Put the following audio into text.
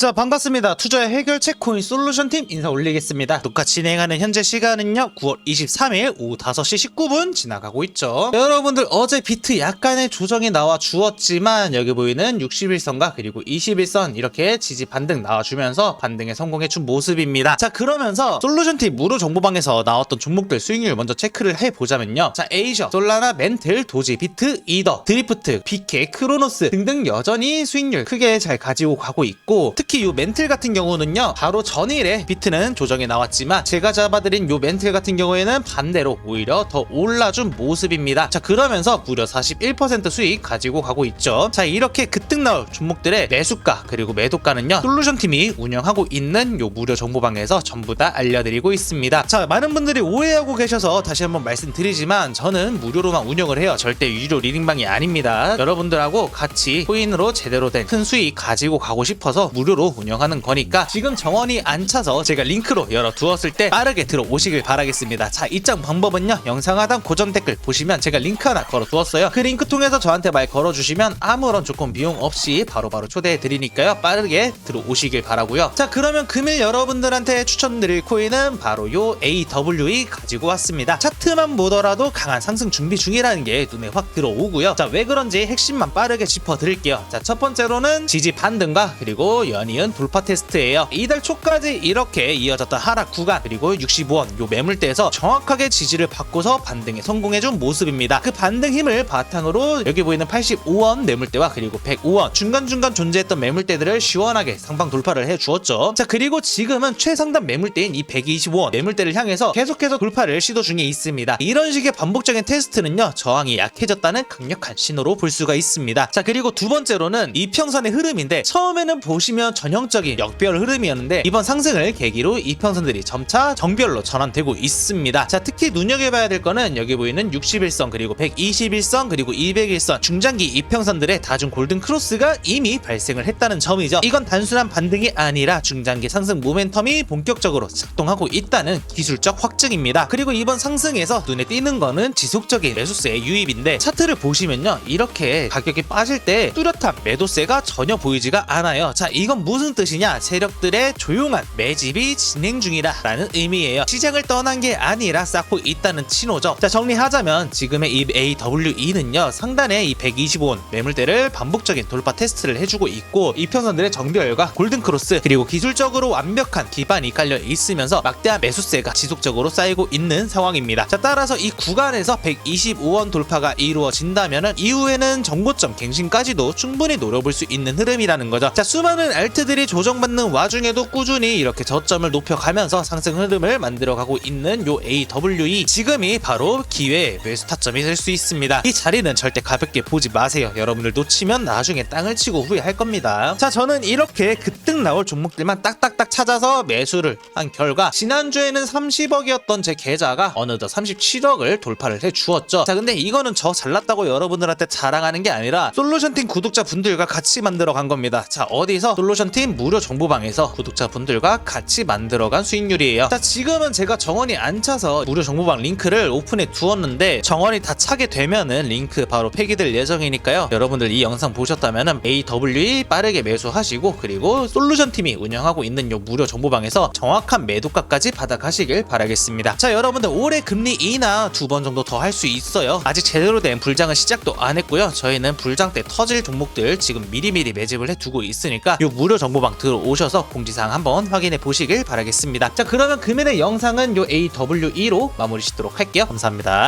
자 반갑습니다. 투자의 해결책 코인 솔루션 팀 인사 올리겠습니다. 녹화 진행하는 현재 시간은요 9월 23일 오후 5시 19분 지나가고 있죠. 여러분들 어제 비트 약간의 조정이 나와 주었지만 여기 보이는 61선과 그리고 21선 이렇게 지지 반등 나와주면서 반등에 성공해 준 모습입니다. 자 그러면서 솔루션 팀 무료 정보방에서 나왔던 종목들 수익률 먼저 체크를 해보자면요. 자 에이저, 솔라나, 멘틀, 도지, 비트, 이더, 드리프트, BK, 크로노스 등등 여전히 수익률 크게 잘 가지고 가고 있고 특 히요 멘틀 같은 경우는요 바로 전일에 비트는 조정이 나왔지만 제가 잡아드린 요 멘틀 같은 경우에는 반대로 오히려 더 올라준 모습입니다. 자 그러면서 무려 41% 수익 가지고 가고 있죠. 자 이렇게 급등 나올 종목들의 매수가 그리고 매도가는요 솔루션 팀이 운영하고 있는 요 무료 정보방에서 전부 다 알려드리고 있습니다. 자 많은 분들이 오해하고 계셔서 다시 한번 말씀드리지만 저는 무료로만 운영을 해요. 절대 유료 리딩방이 아닙니다. 여러분들하고 같이 코인으로 제대로 된 큰 수익 가지고 가고 싶어서 무료로 운영하는 거니까 지금 정원이 안 차서 제가 링크로 열어 두었을 때 빠르게 들어오시길 바라겠습니다. 자 입장 방법은요. 영상 하단 고정 댓글 보시면 제가 링크 하나 걸어 두었어요. 그 링크 통해서 저한테 말 걸어 주시면 아무런 조건 비용 없이 바로바로 초대해 드리니까요. 빠르게 들어오시길 바라고요. 자 그러면 금일 여러분들한테 추천드릴 코인은 바로 요 AWE 가지고 왔습니다. 차트만 보더라도 강한 상승 준비 중이라는 게 눈에 확 들어오고요. 자 왜 그런지 핵심만 빠르게 짚어 드릴게요. 자 첫 번째로는 지지 반등과 그리고 연 이은 돌파 테스트예요. 이달 초까지 이렇게 이어졌던 하락 구간 그리고 65원 요 매물대에서 정확하게 지지를 받고서 반등에 성공해준 모습입니다. 그 반등 힘을 바탕으로 여기 보이는 85원 매물대와 그리고 105원 중간중간 존재했던 매물대들을 시원하게 상방 돌파를 해 주었죠. 자 그리고 지금은 최상단 매물대인 이 125원 매물대를 향해서 계속해서 돌파를 시도 중에 있습니다. 이런 식의 반복적인 테스트는요 저항이 약해졌다는 강력한 신호로 볼 수가 있습니다. 자 그리고 두 번째로는 이평선의 흐름인데 처음에는 보시면 전형적인 역별 흐름이었는데 이번 상승을 계기로 이평선들이 점차 정별로 전환되고 있습니다. 자 특히 눈여겨봐야 될 거는 여기 보이는 61선 그리고 121선 그리고 201선 중장기 이평선들의 다중 골든 크로스가 이미 발생을 했다는 점이죠. 이건 단순한 반등이 아니라 중장기 상승 모멘텀이 본격적으로 작동하고 있다는 기술적 확증입니다. 그리고 이번 상승에서 눈에 띄는 거는 지속적인 매수세의 유입인데 차트를 보시면요 이렇게 가격이 빠질 때 뚜렷한 매도세가 전혀 보이지가 않아요. 자 이건 무슨 뜻이냐? 세력들의 조용한 매집이 진행 중이라라는 의미예요. 시장을 떠난 게 아니라 쌓고 있다는 신호죠. 자 정리하자면 지금의 이 AWE는요 상단에 이 125원 매물대를 반복적인 돌파 테스트를 해주고 있고 이평선들의 정별과 골든크로스 그리고 기술적으로 완벽한 기반이 깔려 있으면서 막대한 매수세가 지속적으로 쌓이고 있는 상황입니다. 자 따라서 이 구간에서 125원 돌파가 이루어진다면 이후에는 정고점 갱신까지도 충분히 노려볼 수 있는 흐름이라는 거죠. 자 수많은 알트들이 조정받는 와중에도 꾸준히 이렇게 저점을 높여가면서 상승 흐름을 만들어가고 있는 요 AWE 지금이 바로 기회의 매수 타점이 될 수 있습니다. 이 자리는 절대 가볍게 보지 마세요. 여러분들 놓치면 나중에 땅을 치고 후회할 겁니다. 자 저는 이렇게 급등 나올 종목들만 딱딱딱 찾아서 매수를 한 결과 지난주에는 30억이었던 제 계좌가 어느덧 37억을 돌파를 해 주었죠. 자 근데 이거는 저 잘났다고 여러분들한테 자랑하는 게 아니라 솔루션팀 구독자분들과 같이 만들어 간 겁니다. 자 어디서 솔루션 팀 무료 정보방에서 구독자분들과 같이 만들어간 수익률이에요. 자 지금은 제가 정원이 안 차서 무료 정보방 링크를 오픈해 두었는데 정원이 다 차게 되면은 링크 바로 폐기될 예정이니까요. 여러분들 이 영상 보셨다면은 AWE 빠르게 매수하시고 그리고 솔루션팀이 운영하고 있는 요 무료 정보방에서 정확한 매도가까지 받아가시길 바라겠습니다. 자 여러분들 올해 금리 인하 두 번 정도 더 할 수 있어요. 아직 제대로 된 불장은 시작도 안 했고요. 저희는 불장 때 터질 종목들 지금 미리미리 매집을 해 두고 있으니까 요 무료 정보방 들어오셔서 공지사항 한번 확인해 보시길 바라겠습니다. 자 그러면 금일의 영상은 요 AWE로 마무리 짓도록 할게요. 감사합니다